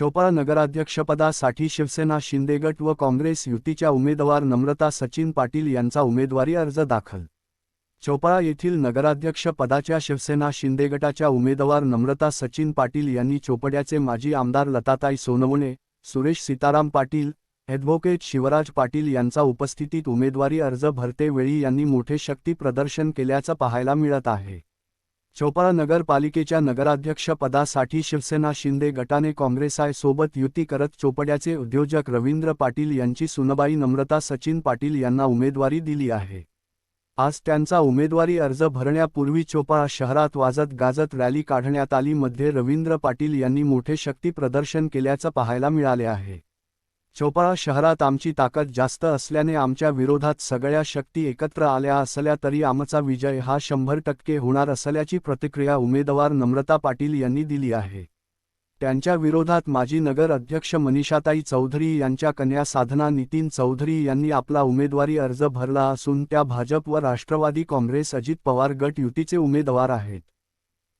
चोपडा नगराध्यक्षपदासाठी शिवसेना शिंदेगट व काँग्रेस युतीच्या उमेदवार नम्रता सचिन पाटील यांचा उमेदवारी अर्ज दाखल. चोपळा येथील नगराध्यक्ष पदाच्या शिवसेना शिंदेगटाच्या उमेदवार नम्रता सचिन पाटील यांनी चोपड्याचे माजी आमदार लताताई सोनवणे सुरेश सीताराम पाटील ॲडव्होकेट शिवराज पाटील यांचा उपस्थितीत उमेदवारी अर्ज भरतेवेळी यांनी मोठे शक्ती प्रदर्शन केल्याचं पाहायला मिळत आहे. चोपडा नगरपालिकेच्या नगराध्यक्षपदासाठी शिवसेना शिंदे गटाने काँग्रेसायसोबत युती करत चोपड्याचे उद्योजक रवींद्र पाटील यांची सुनबाई नम्रता सचिन पाटील यांना उमेदवारी दिली आहे. आज त्यांचा उमेदवारी अर्ज भरण्यापूर्वी चोपाळा शहरात वाजत गाजत रॅली काढण्यात आली मध्ये रवींद्र पाटील यांनी मोठे शक्ती प्रदर्शन केल्याचं पाहायला मिळाले आहे. चोपाळा शहरात आमची ताकद जास्त असल्याने आमच्या विरोधात सगळ्या शक्ती एकत्र आल्या असल्या तरी आमचा विजय हा शंभर टक्के होणार असल्याची प्रतिक्रिया उमेदवार नम्रता पाटील यांनी दिली आहे. त्यांच्या विरोधात माजी नगर अध्यक्ष मनीषाताई चौधरी यांच्या कन्या साधना नितीन चौधरी यांनी आपला उमेदवारी अर्ज भरला असून त्या भाजप व राष्ट्रवादी काँग्रेस अजित पवार गट युतीचे उमेदवार आहेत.